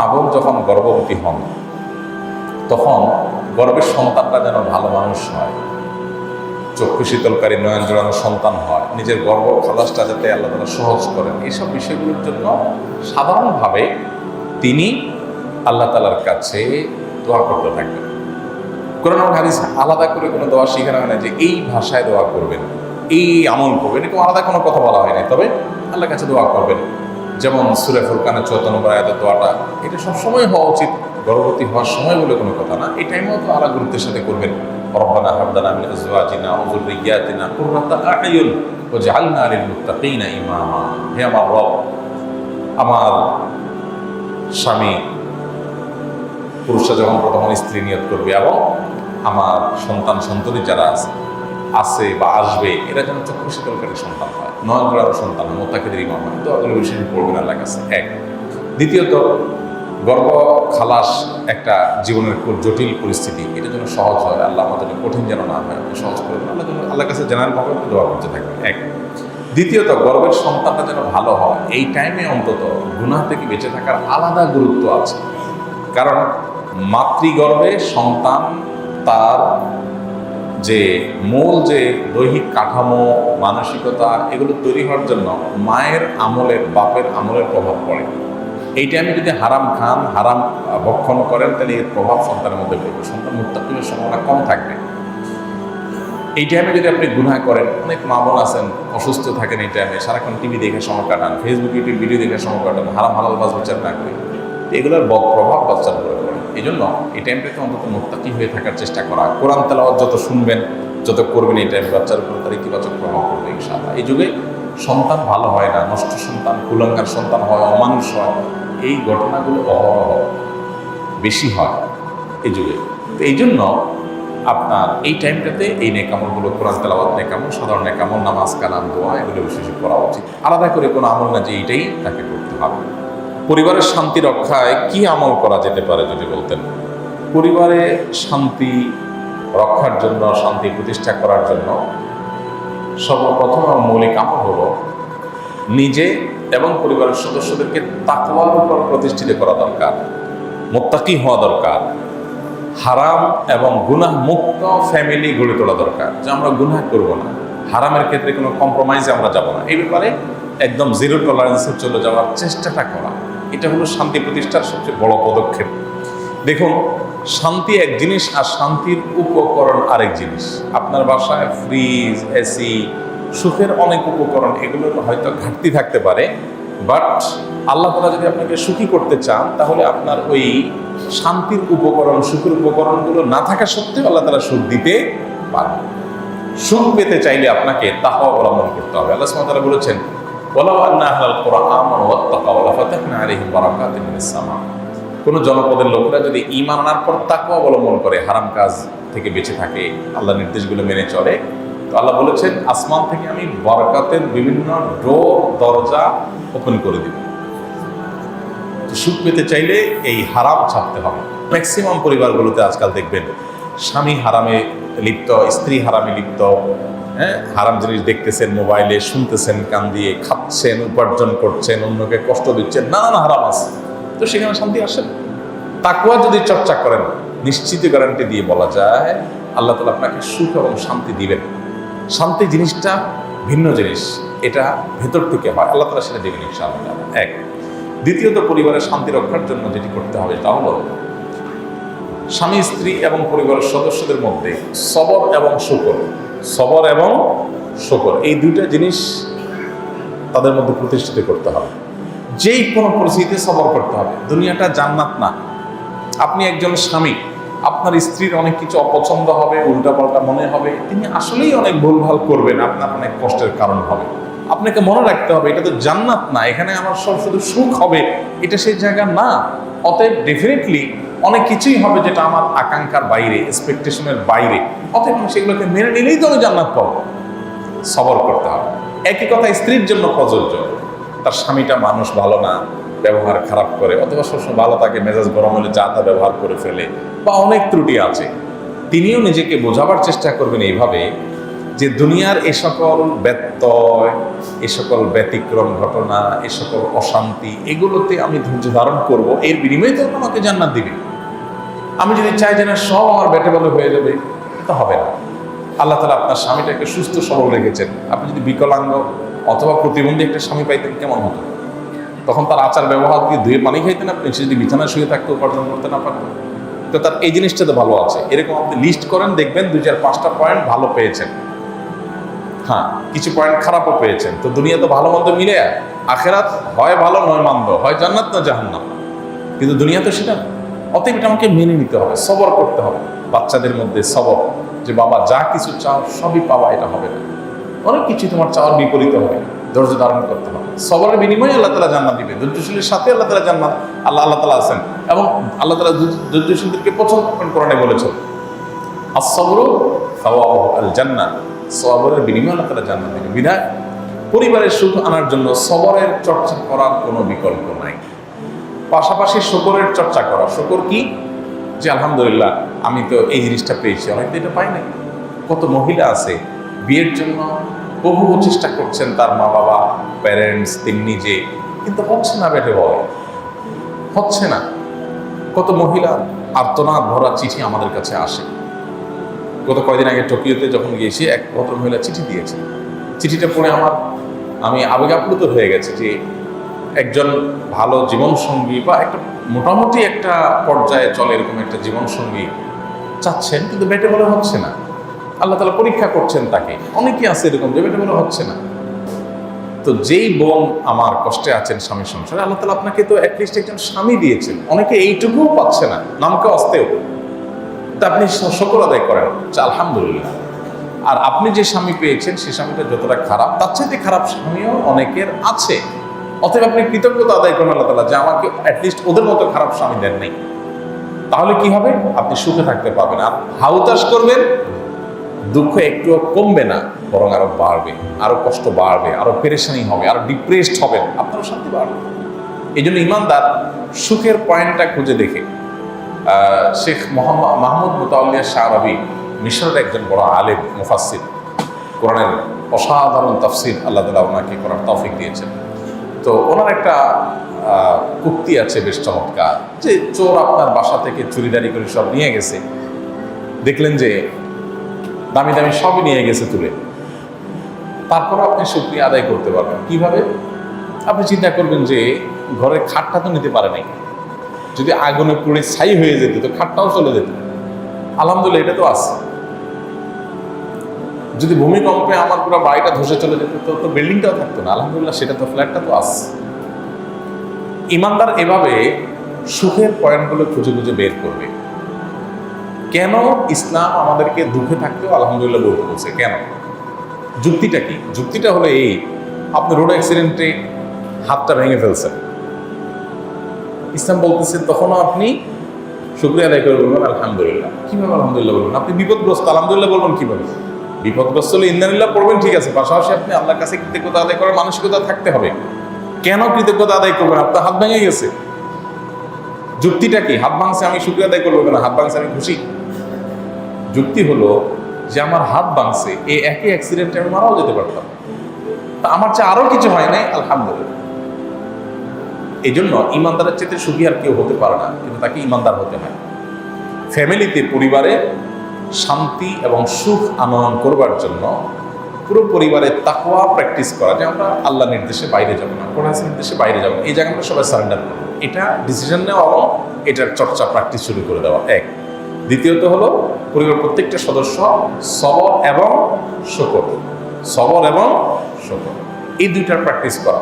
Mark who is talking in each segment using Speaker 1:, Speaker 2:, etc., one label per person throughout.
Speaker 1: মা বোন যখন গর্ভবতী হন, তখন গর্ভের সন্তানটা যেন ভালো মানুষ হয়, চক্ষু শীতলকারী নয়ন জোড়ানো সন্তান হয়, নিজের গর্ব খালাসটা যাতে আল্লাহ তালা সহজ করেন, এইসব বিষয়গুলোর জন্য সাধারণভাবে তিনি আল্লাহ তালার কাছে দোয়া করতে থাকবেন। কোরআন হাদিস আলাদা করে কোনো দোয়া শিখানো হয় না যে এই ভাষায় দোয়া করবেন, এই আমল করবেন, এরকম আলাদা কোনো কথা বলা হয় না তবে আল্লাহর কাছে দোয়া করবেন। যেমন সুরে ফুরকানের নম্বর আয়াতের দোয়াটা এটা সবসময় হওয়া উচিত। গর্ভবতী হওয়ার সময় বলে কোনো কথা না। এই টাইমেও তো আলাদা গুরুত্বের সাথে করবেন। হাবদানা মিন আজওয়াজিনা ওয়া যুররিয়াতিনা কুররাতা আ'য়ুন ওয়াজআলনা লিল মুত্তাকিনা ইমামা। হে আমার রব, আমার স্বামী, পুরুষরা যখন প্রথম স্ত্রী নিয়োগ করবে এবং আমার সন্তান, সন্ততি যারা আছে আছে বা আসবে, এরা যেন চক্ষু শীতলকারী সন্তান হয়। নয় জোড়ার সন্তান মোত্তাকিদের ইমাম হয়। তো বিষয় পড়বেন আল্লাহ কাছে। এক। দ্বিতীয়ত গর্ব, খালাস একটা জীবনের খুব জটিল পরিস্থিতি। এটা যেন সহজ হয়, আল্লাহ আমাদের কঠিন যেন না হয়, আপনি সহজ করে। আল্লাহ যেন, আল্লাহর কাছে জেনারেলভাবে দোয়া করতে থাকবেন। এক। দ্বিতীয়ত, গর্বের সন্তানটা যেন ভালো হয়। এই টাইমে অন্তত গুনাহ থেকে বেঁচে থাকার আলাদা গুরুত্ব আছে। কারণ মাতৃগর্ভে সন্তান তার যে মূল যে দৈহিক কাঠামো, মানসিকতা, এগুলো তৈরি হওয়ার জন্য মায়ের আমলের, বাপের আমলের প্রভাব পড়ে। এই টাইমে যদি হারাম খান, হারাম ভক্ষণ করেন, তাহলে এর প্রভাব সন্তানের মধ্যে পড়বে। সন্তান মুক্তাকিমের সম্ভাবনা কম থাকবে। এই টাইমে যদি আপনি গুনাহ করেন, অনেক মা বোন আছেন, অসুস্থ থাকেন এই টাইমে সারাক্ষণ টিভি দেখে সময় কাটান ফেসবুক ইউটিউব ভিডিও দেখে সময় কাটান, হারাম, হালাল বাজ বিচার না করে এগুলোর বদ প্রভাব বাচ্চার উপরে পড়ে। এই জন্য এই টাইমটাতে অন্তত মোত্তাকি হয়ে থাকার চেষ্টা করা, কোরআন তেলাওয়াত যত শুনবেন, যত করবেন, এই টাইমে বাচ্চার উপরে তার ইতিবাচক প্রভাব পড়বে ইনশাআল্লাহ। এই যুগে সন্তান ভালো হয় না, নষ্ট সন্তান কুলঙ্কার সন্তান হয়, অমানুষ হয়, এই ঘটনাগুলো অহরহ বেশি হয় এই যুগে। তো এই জন্য আপনার এই টাইমটাতে এই নেকামলগুলো, কোরআন তেলাওয়াত নেকামল, সাধারণ নেকামল, নামাজ কালাম, দোয়া, এগুলো বিশেষ করা উচিত। আলাদা করে কোনো আমল না যে এইটাই তাকে করতে হবে। পরিবারের শান্তি রক্ষায় কি আমল করা যেতে পারে যদি বলতেন? পরিবারে শান্তি রক্ষার জন্য, শান্তি প্রতিষ্ঠা করার জন্য সর্বপ্রথম আর মৌলিক আমল হলো নিজে এবং পরিবারের সদস্যদেরকে তাকওয়ার উপর প্রতিষ্ঠিত করা দরকার, মোত্তাকি হওয়া দরকার, হারাম এবং গুনাহ মুক্ত ফ্যামিলি গড়ে তোলা দরকার, যে আমরা গুনাহ করব না। হারামের ক্ষেত্রে কোনো কম্প্রোমাইজে আমরা যাব না। এই ব্যাপারে একদম জিরো টলারেন্সে চলে যাওয়ার চেষ্টাটা করা, এটা হলো শান্তি প্রতিষ্ঠার সবচেয়ে বড় পদক্ষেপ। দেখুন, শান্তি এক জিনিস আর শান্তির উপকরণ আরেক জিনিস। আপনার বাসায় ফ্রিজ এসি সুখের অনেক উপকরণ এগুলোর হয়তো ঘাটতি থাকতে পারে বাট আল্লাহ তালা যদি আপনাকে সুখী করতে চান, তাহলে আপনার ওই শান্তির উপকরণ, সুখের উপকরণগুলো না থাকা সত্ত্বেও আল্লাহ তালা সুখ দিতে পারবে সুখ পেতে চাইলে আপনাকে তাহা অবলম্বন করতে হবে। আল্লাহ সুবহানাহু বলেছেন আন্না আহলাল কুরআন ওয়াত্তাকাও লাফাতাহনা আলাইহিম বারাকাতিন মিনাস সামা। কোন জনপদের লোকরা যদি ঈমান আনার পর তাকওয়া অবলম্বন করে, হারাম কাজ থেকে বেঁচে থাকে আল্লাহ নির্দেশগুলো মেনে চলে, তো আল্লাহ বলেছেন, আসমান থেকে আমি বরকাতের বিভিন্ন ডোর, দরজা ওপেন করে দিব। সুখ পেতে চাইলে এই হারাম ছাড়তে হবে। ম্যাক্সিমাম পরিবারগুলোতে আজকাল দেখবেন, স্বামী হারামে লিপ্ত, স্ত্রী হারামে লিপ্ত হ্যাঁ? হারাম জিনিস দেখতেছেন, মোবাইলে শুনতেছেন, কান দিয়ে খাচ্ছেন, উপার্জন করছেন, অন্যকে কষ্ট দিচ্ছেন, নানান হারাম আছে। তো সেখানে শান্তি আসে। তাকুয়া যদি চর্চা করেন, নিশ্চিত গ্যারান্টি দিয়ে বলা যায়, আল্লাহ তালা আপনাকে সুখ এবং শান্তি দিবেন। শান্তি জিনিসটা ভিন্ন জিনিস। এটা ভেতর থেকে হয় আল্লাহ তালা সেটা দেবেন ইনশাআল্লাহ। এক। দ্বিতীয়ত, পরিবারের শান্তি রক্ষার জন্য যেটি করতে হবে তা হলো, স্বামী, স্ত্রী এবং পরিবারের সদস্যদের মধ্যে সবর এবং শুকর। সবর এবং শুকর। এই দুইটা জিনিস তাদের মধ্যে প্রতিষ্ঠিত করতে হবে। যেই কোনো পরিস্থিতিতে সবর করতে হবে। দুনিয়াটা জান্নাত না। আপনি একজন স্বামী, আপনার স্ত্রীর অনেক কিছু অপছন্দ হবে, উল্টাপাল্টা মনে হবে, তিনি আসলেই অনেক ভুলভাল করবেন, আপনার অনেক কষ্টের কারণ হবে। আপনাকে মনে রাখতে হবে, এটা তো জান্নাত না, এখানে আমার সব শুধু সুখ হবে, এটা সেই জায়গা না। অতএব ডেফিনেটলি অনেক কিছুই হবে যেটা আমার আকাঙ্ক্ষার বাইরে এক্সপেকটেশনের বাইরে। অতএব আমি সেগুলোকে মেনে নিলেই তো আমি জান্নাত পাবো। সবর করতে হবে। একই কথা স্ত্রীর জন্য প্রযোজ্য। তার স্বামীটা মানুষ ভালো না, ব্যবহার খারাপ করে, অথবা সবসময় ভালো তাকে মেজাজ গরম হলে যা তা ব্যবহার করে ফেলে, বা অনেক ত্রুটি আছে। তিনিও নিজেকে বোঝাবার চেষ্টা করবেন এইভাবে যে দুনিয়ার এ সকল ব্যত্যয়, এ সকল ব্যতিক্রম ঘটনা, এ সকল অশান্তি, এগুলোতে আমি ধৈর্য ধারণ করব, এর বিনিময়ে তো আমাকে জান্নাত দিবে। আমি যদি চাই যে না, সব আমার বেটে বলে হয়ে যাবে এটা হবে না। আল্লাহ তালা আপনার স্বামীটাকে সুস্থ সবল রেখেছেন। আপনি যদি বিকলাঙ্গ অথবা প্রতিবন্ধী একটা স্বামী পাইতেন কেমন হতো? তখন তার আচার ব্যবহার দিয়ে ধুয়ে পানি খাইতেন আপনি, সে যদি বিছানায় শুয়ে থাকতে, উপার্জন করতে না পারতেন তো তার এই জিনিসটা তো ভালো আছে। এরকম আপনি লিস্ট করেন, দেখবেন দুই চার, পাঁচটা পয়েন্ট ভালো পেয়েছেন। হ্যাঁ কিছু পয়েন্ট খারাপও পেয়েছেন। তো দুনিয়া তো ভালো মন্দ মিলে আখেরাত হয় ভালো, নয় মন্দ। হয় জান্নাত না জাহান্নাম। কিন্তু দুনিয়া তো সেটা অতএব এটা আমাকে মেনে নিতে হবে, সবর করতে হবে। বাচ্চাদের মধ্যে সবর যে বাবা যা কিছু চাও সবই পাওয়া, এটা হবে না। অনেক কিছু তোমার চাওয়ার বিপরীত হবে ধৈর্য ধারণ করতে হবে সবরের বিনিময়ে আল্লাহ তালা জান্নাত দিবে। ধৈর্যশীলের সাথে আল্লাহ তালা জান্নাত, আল্লাহ আল্লাহ তালা আছেন। এবং আল্লাহ তালা ধৈর্যশীলদেরকে পছন্দ কোরআনে বলেছেন। আসবরু আল জান্নাত সবরের বিনিময়ে আল্লাহ তালা জান্নাত দিবে। বিধায়, পরিবারের সুখ আনার জন্য সবরের চর্চা করার কোনো বিকল্প নাই। পাশাপাশি শকরের চর্চা করা। শকর কি? যে আলহামদুলিল্লাহ, আমি তো এই জিনিসটা পেয়েছি, অনেক এটা পাই নাই। কত মহিলা আছে বিয়ের জন্য বহু চেষ্টা করছেন তার মা বাবা প্যারেন্টস তিনি নিজে কিন্তু হচ্ছে না বেটে বলে। হচ্ছে না। কত মহিলা আর্তনাদ ভরা চিঠি আমাদের কাছে আসে। গত কয়দিন আগে টোকিওতে যখন গিয়েছি এক ভদ্র মহিলা চিঠি দিয়েছে। চিঠিটা পড়ে আমার, আমি আবেগ আপ্লুত হয়ে গেছে যে, একজন ভালো জীবনসঙ্গী বা একটা মোটামুটি একটা পর্যায়ে চলে এরকম একটা জীবনসঙ্গী চাচ্ছেন, কিন্তু বেটে বলে হচ্ছে না। আল্লাহ তালা পরীক্ষা করছেন তাকে। অনেকেই আছে এরকম, যে বেটে বলে হচ্ছে না। তো যেই বোন আমার কষ্টে আছেন স্বামী সংসারে, আল্লাহ তালা আপনাকে তো অ্যাটলিস্ট একজন স্বামী দিয়েছেন। অনেকে এইটুকুও পাচ্ছে না, নামকে অস্তেও তা আপনি সকল আদায় করেন যে আলহামদুলিল্লাহ। আর আপনি যে স্বামী পেয়েছেন সেই স্বামীটা যতটা খারাপ, তার চাইতে খারাপ স্বামীও অনেকের আছে। অতএব আপনি কৃতজ্ঞতা আদায় করেন আল্লাহ তালা, যে আমাকে অ্যাটলিস্ট ওদের মতো খারাপ স্বামী দেন নেই। তাহলে কি হবে? আপনি সুখে থাকতে পারবেন। আর হাউতাস করবেন দুঃখ একটুও কমবে না, বরং আরও বাড়বে, আরও কষ্ট বাড়বে, আরও পেরেশানি হবে, আরও ডিপ্রেসড হবেন আপনারও শান্তি বাড়বে। এই জন্য ইমানদার সুখের পয়েন্টটা খুঁজে দেখে। শেখ মোহাম্মদ, মাহমুদ মুতাউল্লিয়া শাহ রবি মিশরের একজন বড় আলেম মুফাসির কোরআনের অসাধারণ তাফসির আল্লাহ তালা ওনাকে করার তফিক দিয়েছেন। তো ওনার একটা উক্তি আছে বেশ চমৎকার, যে চোর আপনার বাসা থেকে চুরিদারি করে সব নিয়ে গেছে। দেখলেন যে দামি দামি সবই নিয়ে গেছে তুলে। তারপর আপনি শুক্রিয়া আদায় করতে পারবেন। কীভাবে? আপনি চিন্তা করবেন যে ঘরের খাটটা তো নিতে পারে নাই। যদি আগুনে পুড়ে ছাই হয়ে যেত, তো খাটটাও চলে যেত। আলহামদুলিল্লাহ, এটা তো আছে। যদি ভূমিকম্পে আমার পুরো বাড়িটা ধসে চলে যেত, তো তো বিল্ডিংটাও থাকতো না। আলহামদুলিল্লাহ, সেটা তো ফ্ল্যাটটা তো আছে। ইমানদার এভাবে সুখের পয়েন্টগুলো খুঁজে খুঁজে বের করবে। কেন ইসলাম আমাদেরকে দুঃখে থাকতেও আলহামদুলিল্লাহ বলতে বলছে? কেন? যুক্তিটা কি? যুক্তিটা হলো এই, আপনি রোড অ্যাক্সিডেন্টে হাতটা ভেঙে ফেলছেন। ইসলাম বলতেছে, তখনও আপনি শুক্রিয়া আদায় করে বলবেন, আলহামদুলিল্লাহ। কীভাবে আলহামদুলিল্লাহ বলবেন? আপনি বিপদগ্রস্ত, আলহামদুলিল্লাহ বলবেন কীভাবে? বিপদগ্রস্ত হলে ইন্দানিল্লাহ পড়বেন, ঠিক আছে। পাশাপাশি আপনি আল্লাহর কাছে কৃতজ্ঞতা আদায় করার মানসিকতা থাকতে হবে। কেন কৃতজ্ঞতা আদায় করবেন? আপনার হাত ভেঙে গেছে। যুক্তিটা কি? হাত ভাঙছে আমি শুক্রিয়া আদায় করব কেন? হাত ভাঙছে আমি খুশি? যুক্তি হলো যে আমার হাত ভাঙছে, এই একই অ্যাক্সিডেন্টে আমি মারাও যেতে পারতাম। তা আমার চেয়ে আরও কিছু হয় নাই, আলহামদুলিল্লাহ। এই জন্য ইমানদারের চেয়ে সুখী আর কেউ হতে পারে না, কিন্তু তাকে ইমানদার হতে হয়। ফ্যামিলিতে, পরিবারে শান্তি এবং সুখ আনয়ন করবার জন্য পুরো পরিবারের তাকওয়া প্র্যাকটিস করা, যে আমরা আল্লাহ নির্দেশে বাইরে যাব না কোরআন নির্দেশে বাইরে যাব না। এই জায়গাটা সবাই সারেন্ডার করব এটা ডিসিশন নেওয়া এটার চর্চা প্র্যাকটিস শুরু করে দেওয়া। এক। দ্বিতীয়ত হলো পরিবার প্রত্যেকটা সদস্য সবর এবং শকর। সবর এবং শকর। এই দুইটার প্র্যাকটিস করা।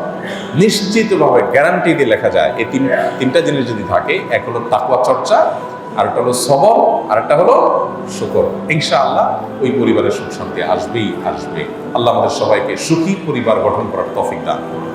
Speaker 1: নিশ্চিতভাবে গ্যারান্টি দিয়ে লেখা যায় এই তিন তিনটা জিনিস যদি থাকে এক হলো তাকুয়া চর্চা আরেকটা হলো সবর আরেকটা হলো শুকর। ইনশাআল্লাহ ওই পরিবারের সুখ শান্তি আসবেই আসবে। আল্লাহ আমাদের সবাইকে সুখী পরিবার গঠন করার তফিক দান করুন।